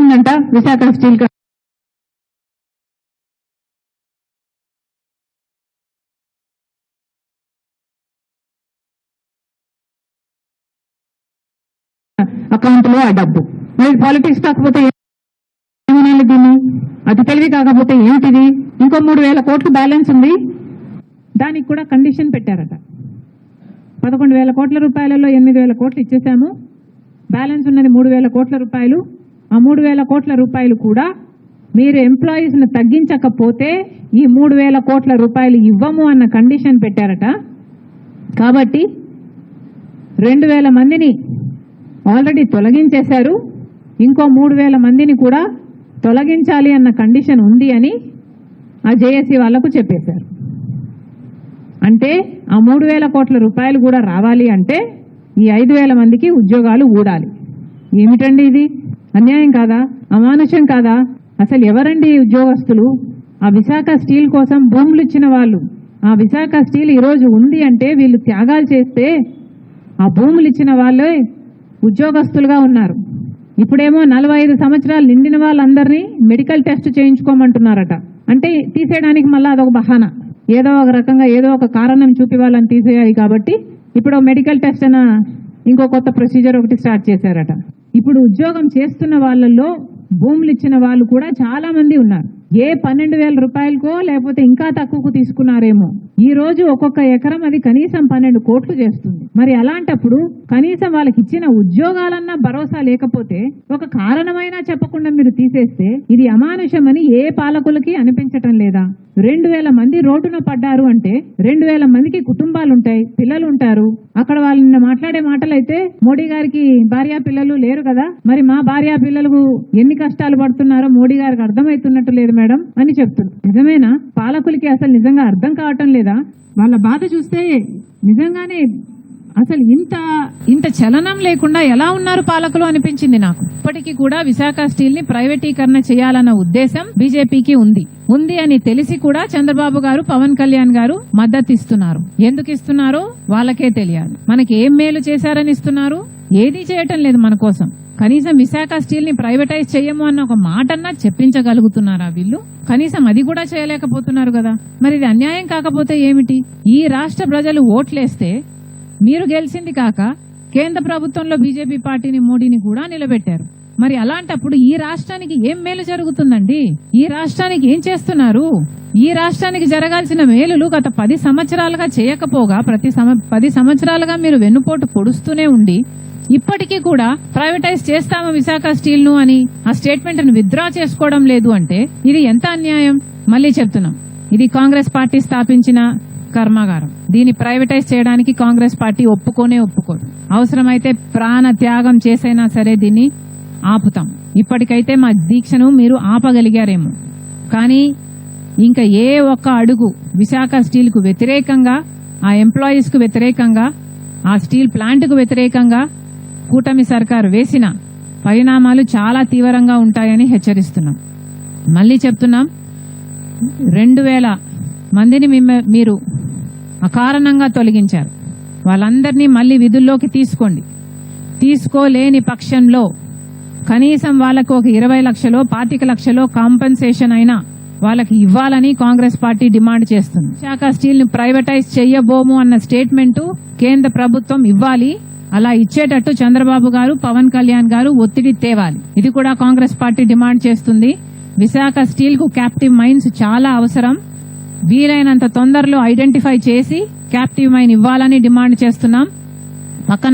ఉందంట విశాఖ స్టీల్ అకౌంట్లో ఆ డబ్బు. మరి పాలిటిక్స్ కాకపోతే ఏమనాలి దీన్ని? అతి తెలివి కాకపోతే ఏమిటిది ఇంకో మూడు వేల కోట్లు బ్యాలెన్స్ ఉంది. దానికి కూడా కండిషన్ పెట్టారట. పదకొండు వేల కోట్ల రూపాయలలో ఎనిమిది వేల కోట్లు ఇచ్చేసాము బ్యాలెన్స్ ఉన్నది మూడు వేల కోట్ల రూపాయలు. ఆ మూడు వేల కోట్ల రూపాయలు కూడా మీరు ఎంప్లాయీస్ని తగ్గించకపోతే ఈ మూడు వేల కోట్ల రూపాయలు ఇవ్వము అన్న కండిషన్ పెట్టారట. కాబట్టి రెండు వేల మందిని ఆల్రెడీ తొలగించేశారు. ఇంకో మూడు వేల మందిని కూడా తొలగించాలి అన్న కండిషన్ ఉంది అని ఆ జేఏసీ వాళ్ళకు చెప్పేశారు. అంటే ఆ మూడు వేల కోట్ల రూపాయలు కూడా రావాలి అంటే ఈ ఐదు వేల మందికి ఉద్యోగాలు ఊడాలి. ఏమిటండి ఇది? అన్యాయం కాదా? అమానుషం కాదా? అసలు ఎవరండి ఉద్యోగస్తులు? ఆ విశాఖ స్టీల్ కోసం భూములు ఇచ్చిన వాళ్ళు. ఆ విశాఖ స్టీల్ ఈరోజు ఉంది అంటే వీళ్ళు త్యాగాలు చేస్తే ఆ భూములు ఇచ్చిన వాళ్ళే ఉద్యోగస్తులుగా ఉన్నారు. ఇప్పుడేమో నలభై ఐదు సంవత్సరాలు నిండిన వాళ్ళందరినీ మెడికల్ టెస్ట్ చేయించుకోమంటున్నారట. అంటే తీసేయడానికి మళ్ళీ అదొక బహానా? ఏదో ఒక రకంగా ఏదో ఒక కారణం చూపి వాళ్ళని తీసేయాలి కాబట్టి ఇప్పుడు మెడికల్ టెస్ట్ అన్న ఇంకో కొత్త ప్రొసీజర్ ఒకటి స్టార్ట్ చేశారట. ఇప్పుడు ఉద్యోగం చేస్తున్న వాళ్ళల్లో భూములు ఇచ్చిన వాళ్ళు కూడా చాలా మంది ఉన్నారు. ఏ పన్నెండు వేల రూపాయలకో లేకపోతే ఇంకా తక్కువకు తీసుకున్నారేమో. ఈ రోజు ఒక్కొక్క ఎకరం అది కనీసం పన్నెండు కోట్లు చేస్తుంది. మరి అలాంటప్పుడు కనీసం వాళ్ళకి ఇచ్చిన ఉద్యోగాలన్నా భరోసా లేకపోతే ఒక కారణమైనా చెప్పకుండా మీరు తీసేస్తే ఇది అమానుషమని ఏ పాలకులకి అనిపించటం లేదా? రెండు వేల మంది రోడ్డున పడ్డారు అంటే రెండు వేల మందికి కుటుంబాలు ఉంటాయి పిల్లలు ఉంటారు అక్కడ వాళ్ళని మాట్లాడే మాటలైతే మోడీ గారికి భార్య పిల్లలు లేరు కదా. మరి మా భార్యా పిల్లలకు ఎన్ని కష్టాలు పడుతున్నారో మోడీ గారికి అర్థమవుతున్నట్టు లేదు మేడం అని చెప్తున్నారు నిజమేనా? పాలకులకి అసలు నిజంగా అర్థం కావటం లేదా? వాళ్ళ బాధ చూస్తే నిజంగానే అసలు ఇంత ఇంత చలనం లేకుండా ఎలా ఉన్నారు పాలకులు అనిపించింది నాకు. ఇప్పటికీ కూడా విశాఖ స్టీల్ని ప్రైవేటీకరణ చేయాలన్న ఉద్దేశం బీజేపీకి ఉంది. ఉంది అని తెలిసి కూడా చంద్రబాబు గారు పవన్ కళ్యాణ్ గారు మద్దతు ఇస్తున్నారు. ఎందుకు ఇస్తున్నారో వాళ్ళకే తెలియాలి. మనకి ఏం మేలు చేశారని ఇస్తున్నారు? ఏదీ చేయటం లేదు మన కోసం. కనీసం విశాఖ స్టీల్ని ప్రైవేటైజ్ చేయము అన్న ఒక మాటన్నా చెప్పించగలుగుతున్నారా వీళ్ళు? కనీసం అది కూడా చేయలేకపోతున్నారు కదా. మరి ఇది అన్యాయం కాకపోతే ఏమిటి? ఈ రాష్ట్ర ప్రజలు ఓట్లేస్తే మీరు గెలిచింది కాక కేంద్ర ప్రభుత్వంలో బీజేపీ పార్టీని మోడీని కూడా నిలబెట్టారు. మరి అలాంటప్పుడు ఈ రాష్ట్రానికి ఏం మేలు జరుగుతుందండి? ఈ రాష్ట్రానికి ఏం చేస్తున్నారు? ఈ రాష్ట్రానికి జరగాల్సిన మేలులు గత పది సంవత్సరాలుగా చేయకపోగా ప్రతి సమ- పది సంవత్సరాలుగా మీరు వెన్నుపోటు పొడుస్తూనే ఉండి ఇప్పటికీ కూడా ప్రైవేటైజ్ చేస్తాము విశాఖ స్టీల్ను అని ఆ స్టేట్మెంట్ను విత్డ్రా చేసుకోవడం లేదు అంటే ఇది ఎంత అన్యాయం? మళ్ళీ చెప్తున్నాం. ఇది కాంగ్రెస్ పార్టీ స్థాపించిన కర్మాగారం దీన్ని ప్రైవేటైజ్ చేయడానికి కాంగ్రెస్ పార్టీ ఒప్పుకోనే ఒప్పుకోదు అవసరమైతే ప్రాణ త్యాగం చేసైనా సరే దీన్ని ఆపుతాం. ఇప్పటికైతే మా దీక్షను మీరు ఆపగలిగారేమో. కానీ ఇంకా ఏ ఒక్క అడుగు విశాఖ స్టీల్కు వ్యతిరేకంగా ఆ ఎంప్లాయీస్కు వ్యతిరేకంగా ఆ స్టీల్ ప్లాంట్కు వ్యతిరేకంగా కూటమి సర్కారు వేసిన పరిణామాలు చాలా తీవ్రంగా ఉంటాయని హెచ్చరిస్తున్నాం. మళ్ళీ చెప్తున్నాం. రెండు వేల మందిని మిమ్మ- మీరు అకారణంగా తొలగించారు. వాళ్ళందరినీ మళ్ళీ విధుల్లోకి తీసుకోండి. తీసుకోలేని పక్షంలో కనీసం వాళ్ళకు ఒక ఇరవై లక్షలో పాతిక లక్షలో కాంపెన్సేషన్ అయినా వాళ్ళకి ఇవ్వాలని కాంగ్రెస్ పార్టీ డిమాండ్ చేస్తుంది. విశాఖ స్టీల్ని ప్రైవేటైజ్ చెయ్యబోము అన్న స్టేట్మెంట్ కేంద్ర ప్రభుత్వం ఇవ్వాలి. అలా ఇచ్చేటట్టు చంద్రబాబు గారు పవన్ కళ్యాణ్ గారు ఒత్తిడి తేవాలి. ఇది కూడా కాంగ్రెస్ పార్టీ డిమాండ్ చేస్తుంది. విశాఖ స్టీల్కు క్యాప్టివ్ మైన్స్ చాలా అవసరం. వీలైనంత తొందరలో ఐడెంటిఫై చేసి క్యాప్టివ్ మైన్ ఇవ్వాలని డిమాండ్ చేస్తున్నాం. పక్కన